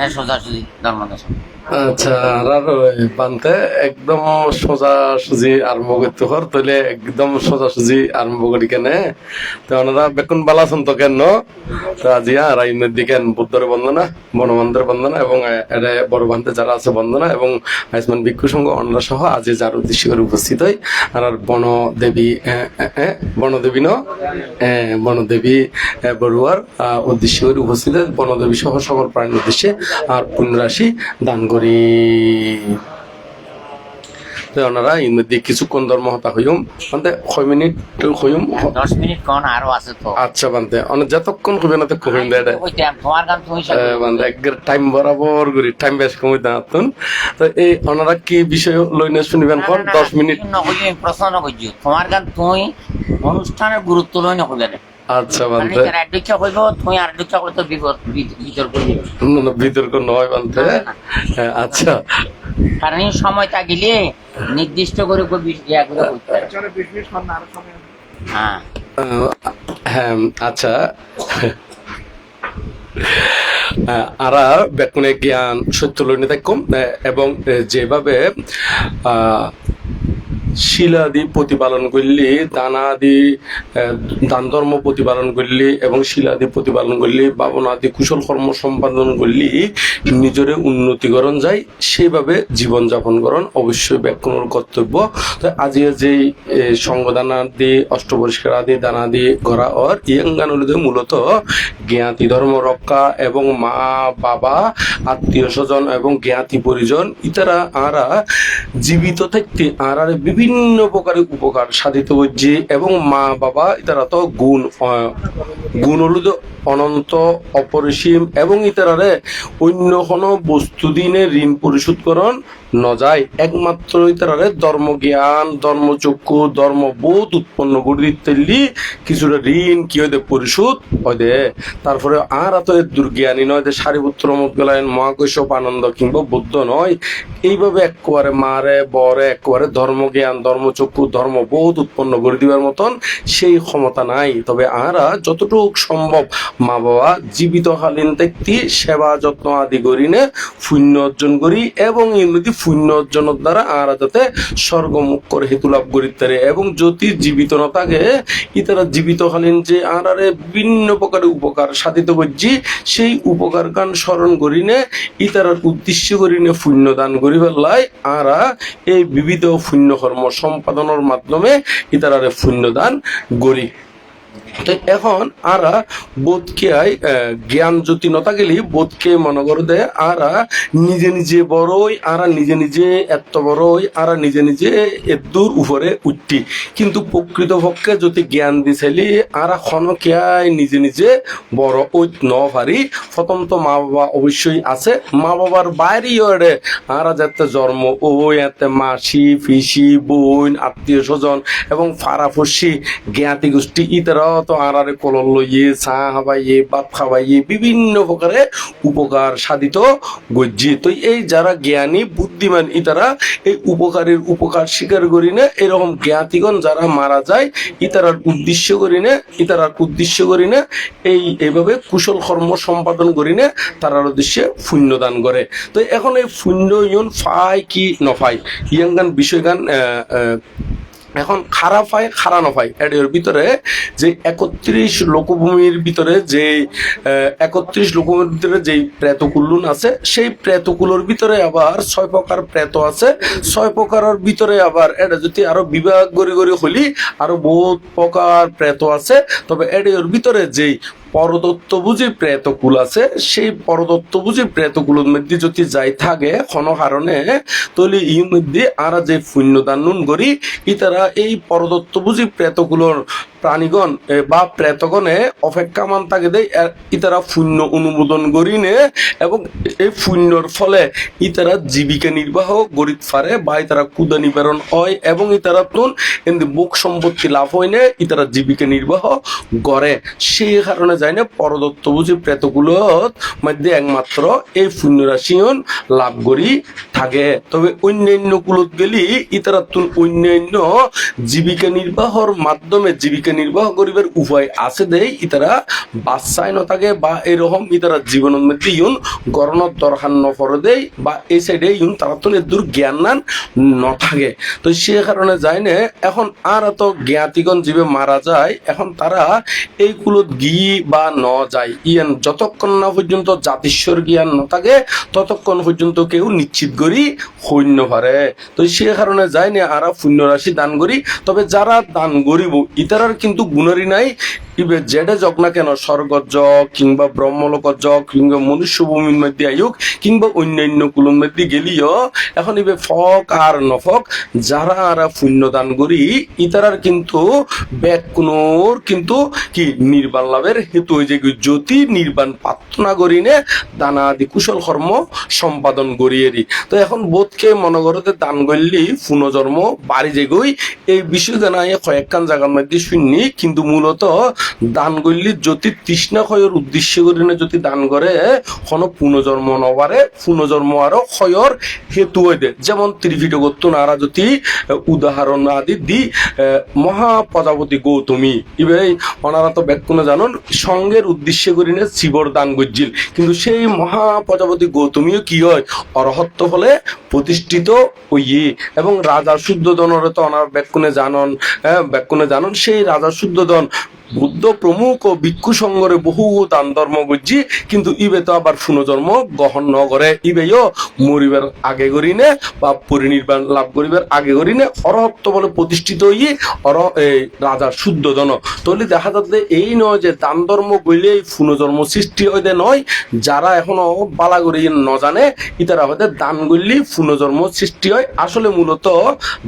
এনে সোজাসুজি ধর্ম দেশ আচ্ছা বানতে একদম একদম করি কেনে। বেকুন বালা নদী বুদ্ধর বন্দনা বনবন্ধের বন্দনা এবং এটা বড় বান্ধে যারা আছে বন্দনা এবং আয়ুষ্মান ভিক্ষু সংঘ সহ আজি যার উদ্দেশ্য করে উপস্থিত হয় আর এ, এ, বনদেবী ন? বনদেবী বড়ুয়ার উদ্দেশ্য করে উপস্থিত হয় বনদেবী সহ সকল প্রাণীর উদ্দেশ্যে আর পুণ্যরাশি দান করি ওনারা এর মধ্যে কিছুক্ষণ ধর্ম হতা হইম মানে ছয় মিনিট হইম দশ মিনিট কোন আরও আছে তো আচ্ছা বানতে অনেক যতক্ষণ হইবে না তো কহিম দেয় মানে একবার টাইম বরাবর করি টাইম বেশ কমই দাঁড়াতন তো এই ওনারা কি বিষয় লইনে শুনিবেন না, দশ মিনিট প্রশ্ন নকইছি তোমার গান তুমি অনুষ্ঠানের গুরুত্ব লই নকইবে না আচ্ছা মানে বানতে যারা অধ্যক্ষ কইব তুমি আর অধ্যক্ষ করলে তো বিপদ বিতর্ক না, না, বিতর্ক নয় বানতে হ্যাঁ, আচ্ছা। কারণ সময় থাকিলে নির্দিষ্ট করে কই বিশ করে কইতে হয়। হ্যাঁ হ্যাঁ আচ্ছা। আরা জ্ঞান সত্য থাকুম এবং যেভাবে আহ, শিলাদি প্রতিপালন করলি দানাদি দান ধর্ম প্রতিপালন করলি এবং শিলাদি প্রতিপালন করলি বাবনাদি কুশল কর্ম সম্পাদন করলি নিজরে উন্নতিকরণ যায়। সেইভাবে জীবন যাপন করণ অবশ্যই ব্যাকুণর কর্তব্য। তো আজি যেই এ, সঙ্গদানাদি অষ্টপরিষ্কার আদি দানাদি করা ওর ইয়াঙ্গানুলিতে মূলত জ্ঞাতি ধর্ম রক্ষা এবং মা বাবা আত্মীয় স্বজন এবং জ্ঞাতি পরিজন ইতারা আরা জীবিত থাকতে আরারে বিভিন্ন প্রকারের উপকার সাধিত হচ্ছে এবং মা বাবা ইতারা তো গুণ গুণ হলুদ অনন্ত, অপরিসীম এবং ইতারারে অন্য কোনো বস্তু দিনে ঋণ পরিশোধ করণ নজায় একমাত্র ইতারারে ধর্ম জ্ঞান ধর্মচক্ষু, ধর্মবোধ উৎপন্ন করে দিতে কিছুটা ঋণ কি হইতে পরিশোধ হইতে। তারপরে আর এত দুর্জ্ঞানী নয় যে সারিপুত্র মুদগলায়ন মহাকৈশব আনন্দ কিংবা বুদ্ধ নয়। এইভাবে একেবারে মারে, বরে, একেবারে ধর্মজ্ঞান, ধর্মচক্ষু, ধর্মবোধ উৎপন্ন করে দিবার মতন সেই ক্ষমতা নাই। তবে আরা যতটুকু সম্ভব মা বাবা জীবিতকালীন ব্যক্তি সেবা যত্ন আদি করিনে পুণ্য অর্জন করি এবং এমনি পুণ্য অর্জনের দ্বারা আরা যাতে স্বর্গমুখ করে হেতু লাভ করিতে এবং যদি জীবিত না থাকে, ইতারা জীবিতকালীন যে আরারে বিভিন্ন প্রকারের উপকার, সাধিত করছি সেই উপকার গান স্মরণ করিনে, ইতারার উদ্দেশ্য করিনে পুণ্য দান করি পেলাই আরা এই বিবিধ পুণ্য কর্ম সম্পাদনের মাধ্যমে ইতারারে পুণ্য দান করি। এখন আরা বোধকে জ্ঞান জ্যোতি নতা গেলি বোধকে মনে করে দে, আরা নিজে নিজে বড়ই, আরা নিজে নিজে এত বড়ই, আরা নিজে নিজে এদূর উপরে উঠতি। কিন্তু প্রকৃত পক্ষে যদি জ্ঞান দিছিলি, আরা খনকিয়াই নিজে নিজে বড় ঐত ন পারি। প্রথম তো মা বাবা অবশ্যই আছে। মা বাবার বাইরেও এড়ে আরা যাতে জন্ম ও এতে মাসি, পিসি, বোন, আত্মীয় স্বজন এবং ফারাফসি জ্ঞাতি গোষ্ঠী ইতারাও তো আরারে কলল লইয়ে, চা খাবাইয়ে ভাত খাবাইয়ে বিভিন্ন প্রকারে উপকার সাধিত গজ্জি। তো এই যারা জ্ঞানী, বুদ্ধিমান ইতারা এই উপকারের উপকার স্বীকার করি না, এরকম জ্ঞাতিগণ যারা মারা যায় ইতারার উদ্দেশ্য করি না ইতারার উদ্দেশ্য করি না, এই এইভাবে কুশল কর্ম সম্পাদন করি না, তারার উদ্দেশ্যে পুণ্য দান করে। তো এখন এই পুণ্য ইয়ন ফাই কি নফাই ইয়াঙ্গান বিষয়গান এখন খারাপ হয় খারানো হয়। এর ভিতরে যে একত্রিশ লোকভূমির ভিতরে যে একত্রিশ লোকভূমির ভিতরে যে প্রেতকুল্লুন আছে, সেই প্রেতকুলোর ভিতরে আবার ছয় প্রকার প্রেত আছে। ছয় প্রকারের ভিতরে আবার এটা যদি আরও বিবাহ গড়ি গড়ি হলি, আরও বহুত প্রকার প্রেত আছে। তবে এর ভিতরে যেই পরদত্ত বুঝি প্রেতকুল আছে, সেই পরদত্ত বুঝি প্রেতকুলের মধ্যে যদি যাই থাকে, ক্ষণহারণে কারণে তলি ই মধ্যে আর যে পুণ্যদান নুন করি ইতারা এই পরদত্ত বুঝি প্রেতকুলোর প্রাণীগণ বা প্রেতগণে অপেক্ষা মান থাকে দেয় ইতারা পুণ্য অনুমোদন করি নে এবং এই পুণ্যর ফলে ইতারা জীবিকা নির্বাহ গরিত পারে বা ইতারা কুদা নিবারণ হয় এবং ইতারা তুন এমনি বুক সম্পত্তি লাভ হয় না, ইতারা জীবিকা নির্বাহ করে। সেই কারণে যায় না পরদত্ত বুঝি প্রেতগুলোর মধ্যে একমাত্র এই পুণ্যরাশিয়ন লাভ করি থাকে। তবে অন্যান্য কুলত গেলি ইতারা তুন অন্যান্য জীবিকা নির্বাহর মাধ্যমে জীবিকা জীবনকে নির্বাহ করিবার উপায় আছে দেই, ইতারা বাচ্চায় ন বা এরকম ইতারা জীবনের মধ্যে ইউন গরণর দরকার ন পরে দেই, বা এই সাইডে ইউন তারা তো দূর জ্ঞান নান থাকে। তো সে কারণে যায় না, এখন আর এত জ্ঞাতিগণ জীবে মারা যায়, এখন তারা এই কুলত গি বা ন যায়। ইয়ান যতক্ষণ না পর্যন্ত জাতিস্বর জ্ঞান ন থাকে, ততক্ষণ পর্যন্ত কেউ নিশ্চিত করি সৈন্য পারে তো সে কারণে যায় না, আরা পুণ্য রাশি দান করি। তবে যারা দান করিব, ইতারার কিন্তু গুণারি নাই। জেডে যক না কেন স্বর্গত যক কিংবা ব্রহ্মলোকত যক কিংবা মনুষ্য ভূমির মধ্যে আয়ুক কিংবা অন্যান্য কুলুর মধ্যে গেলিও, এখন ইবে ফক আর নফক, যারা আরা পুণ্য দান করি, ইতারার কিন্তু ব্যাক কোনোর কিন্তু কি নির্বাণ লাভের হেতু হয়ে যায় জ্যোতি নির্বাণ প্রার্থনা করিনে দানা আদি কুশল কর্ম সম্পাদন করিয়েরি তো এখন বোধকে মনে করতে দান করলি পুনর্জন্ম বাড়ি যেগই এই বিষয় জানাই কয়েকখান জায়গার মধ্যে শুননি কিন্তু মূলত দান করলি যদি তৃষ্ণা ক্ষয়ের উদ্দেশ্য করি না যদি দান করে কোনো পুনর্জন্ম নবারে পুনর্জন্ম আরও ক্ষয়র হেতু হয়ে দেয় যেমন ত্রিভিড করতো নারা যদি উদাহরণ আদি দি মহা প্রজাপতি গৌতমী ইবে ওনারা তো ব্যাকুণে জানুন সঙ্গের উদ্দেশ্য করি না শিবর দান গজ্জিল কিন্তু সেই মহা প্রজাপতি গৌতমীও কি হয়? অরহত্ব ফলে প্রতিষ্ঠিত হইয়ে এবং রাজা শুদ্ধদনের তো ওনার ব্যাকুণে জানন হ্যাঁ ব্যাকুণে জানন, সেই রাজা শুদ্ধদন বুদ্ধ প্রমুখ ও ভিক্ষু সঙ্গরে বহু দান ধর্ম বুঝছি কিন্তু ইবে তো আবার পুনর্জন্ম গ্রহণ করে ইবেও মরিবার আগে করিনে বা পরিনির্বাণ লাভ করিবার আগে করিনে অরহত্ব বলে প্রতিষ্ঠিত হইয়ে অর এই রাজার শুদ্ধ জন তাহলে দেখা যাচ্ছে এই নয় যে দান ধর্ম গইলে পুনর্জন্ম সৃষ্টি হইতে নয় যারা এখনও বালা করে ন জানে ইতারা হয়তো দান করলি পুনর্জন্ম সৃষ্টি হয়। আসলে মূলত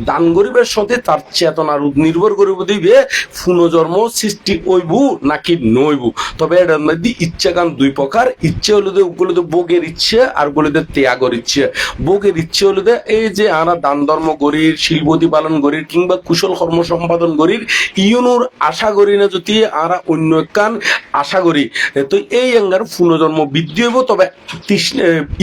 দান গরিবের সাথে তার চেতনার নির্ভর করিব দিবে। পুনর্জন্ম সৃষ্টি হইব নাকি নইব? তবে এটার মধ্যে ইচ্ছা কান দুই প্রকার। ইচ্ছে হলো যে ওগুলো তো ভোগের ইচ্ছে আরগুলো তো ত্যাগের ইচ্ছে। ভোগের ইচ্ছে হলো যে এই যে আমরা দান ধর্ম করির শিল্পতি পালন করির কিংবা কুশল কর্ম সম্পাদন করির, ইউনুর আশা করি না যদি আমরা অন্য কান আশা করি। তো এই অঙ্গার পুনর্জন্ম বৃদ্ধি হইব, তবে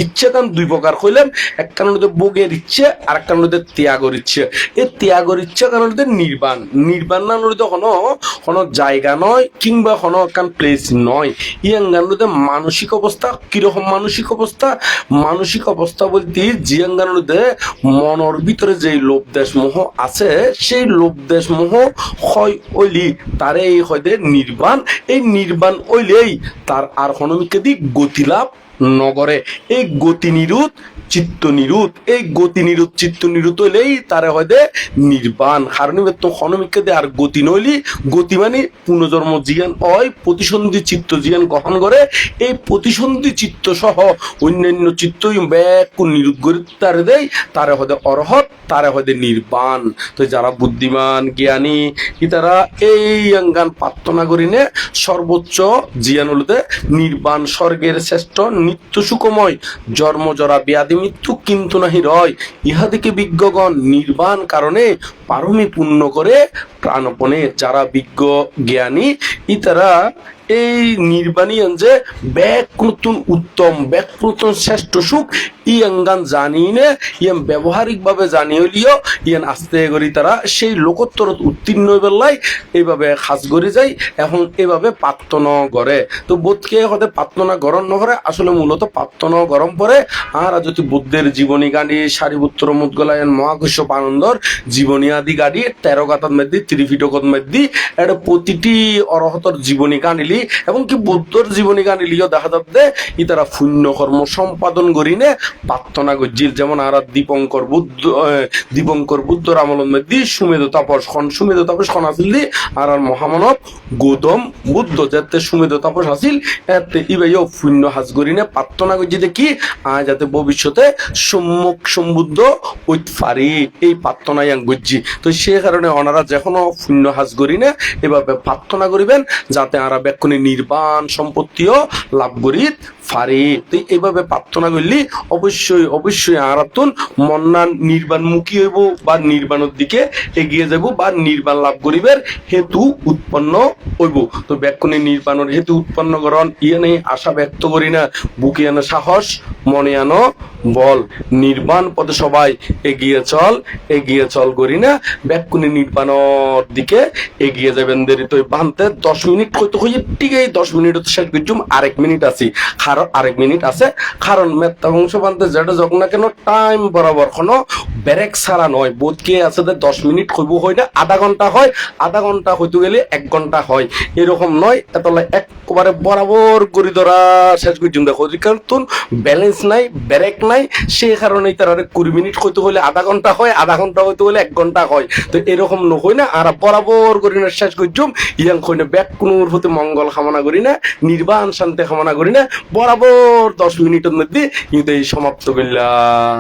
ইচ্ছে কান দুই প্রকার কইলাম এক কারণ হতে ভোগের ইচ্ছে আর এক কারণ হতে ত্যাগের ইচ্ছে। এই ত্যাগের ইচ্ছে কারণ হতে নির্বাণ। নির্বাণ না হলে তো কোনো কোনো জায়গা নয় কিংবা কোনো একখান প্লেস নয়। ইয়াঙ্গান হতে মানসিক অবস্থা, কীরকম মানসিক অবস্থা? মানসিক অবস্থা বলতে জিয়াঙ্গান হতে মনের ভিতরে যে লোভ দেশ মোহ আছে, সেই লোভ দেশ মোহ হয় ওইলি তারে এই হয়তো নির্বাণ। এই নির্বাণ ওইলেই তার আর হনমিকে দি গতিলাভ নগরে। এই গতি নিরুত চিত্ত নিরুত এই গতি নিরুত চিত্ত নিরুত হইলেই তারে হয়তো নির্বাণ কারণ তো হনমিকে দে আর গতি নইলি। গতি মানে পুনর্জন্ম জিয়ান হয় প্রতিসন্ধি চিত্ত জিয়ান গ্রহণ করে। এই প্রতিসন্ধি চিত্ত সহ অন্যান্য চিত্তই ব্যাকুল নিরুত করে তারে দেয় তারা হয়তো অরহত তারে হয়তো নির্বাণ। তো যারা বুদ্ধিমান, জ্ঞানী ইতারা এই অঙ্গান প্রার্থনা করিনে সর্বোচ্চ জিয়ানুলতে নির্বাণ স্বর্গের শ্রেষ্ঠ নিত্য সুখময়, জন্ম জরা ব্যাধি মৃত্যু কিন্তু নাহি রয়। ইহাদিকে বিজ্ঞগণ নির্বাণ কারণে পারমি পূর্ণ করে প্রাণপণে যারা বিজ্ঞ, জ্ঞানী ইতারা এই নির্বাণী যে ব্যাক নতুন উত্তম, ব্যাক নতুন শ্রেষ্ঠ সুখ ইয়াঙ্গান জানি নে ইয়ান ব্যবহারিক ভাবে জানি হলিও ইয়ান আস্তে করি তারা, সেই লোকোত্তর উত্তীর্ণ বেলায় এইভাবে সাজ করি যায় এখন এইভাবে প্রার্থন করে। তো বোধকে হতে প্রার্থনা গরম নকরে আসলে মূলত প্রার্থনা গরম পরে, আর যদি বুদ্ধের জীবনী গাড়ি সারিপুত্র মুদগলায়ন মহাকৃষ্য আনন্দর জীবনী আদি গাড়ি, তেরো গাতার মধ্যে ত্রিপিটকত মধ্যে এটা প্রতিটি অরহতর জীবনী গানিলি এবং কি বুদ্ধর জীবনী গানিলিও দেখা যাচ্ছে, ই তারা পুণ্য কর্ম সম্পাদন করিনে, প্রার্থনা করছিল যেমন আর দীপঙ্কর বুদ্ধ দীপঙ্কর বুদ্ধর আমলের মধ্যে সুমেধ তাপস খন, সুমেধ তাপস খন আসিল দি, আর আর মহামানব গৌতম বুদ্ধ যাতে সুমেধ তাপস আসিল এতে ইবাইও পুণ্য হাজ করিনে, প্রার্থনা করছি যে কি আজ যাতে ভবিষ্যতে সম্মুখ সম্বুদ্ধ হইতে পারি, এই প্রার্থনা ইয়াং বুঝছি তো সে কারণে ওনারা যেকোনো পুণ্য হাজ করি করিনে, এভাবে প্রার্থনা করিবেন, যাতে আরা বেক্ষণে নির্বাণ সম্পত্তিও লাভ করি ফারি তুই এইভাবে প্রার্থনা করলি অবশ্যই অবশ্যই আরাতুন মন্নান নির্বাণমুখী হইব বা নির্বাণের দিকে এগিয়ে যাব বা নির্বাণ লাভ করিবের হেতু উৎপন্ন হইব। তো ব্যাকুণে নির্বাণের হেতু উৎপন্ন করণ। ইয়ে নেই, আশা ব্যক্ত করি না। বুকে আনো সাহস, মনে আনো বল। নির্বাণ পথে সবাই এগিয়ে চল এগিয়ে চল করি না। ব্যাকুণে নির্বাণের দিকে এগিয়ে যাবেন দেরি তো বানতে দশ মিনিট কইতে হইয়ে ঠিক এই দশ মিনিট শেষ করছুম। আরেক মিনিট আছি। কারণ আরেক মিনিট আছে। কারণ মেত্তা বংশ বানতে যেটা যখন না কেন টাইম বরাবর কোনো ব্রেক ছাড়া নয়। বোধ কে আছে যে দশ মিনিট কইব হয় না? আধা ঘণ্টা হয়। আধা ঘণ্টা হইতে গেলে এক ঘণ্টা হয়। এরকম নয়। এতলা একবারে বরাবর করি ধরা শেষ দেখো কারণ ব্যালেন্স নাই ব্রেক নাই। সেই কারণে তার অনেক কুড়ি মিনিট হইতে হলে আধা ঘণ্টা হয়, আধা ঘণ্টা হইতে হলে এক ঘণ্টা হয়। তো এরকম নয় না। আর বরাবর করি না শেষ করছুম ইয়াং কইনা ব্যাক কোনো প্রতি মঙ্গল কামনা করি না, নির্বাণ শান্তি কামনা করি না। বরাবর দশ মিনিটের মধ্যে কিন্তু এই সমাপ্ত করলাম।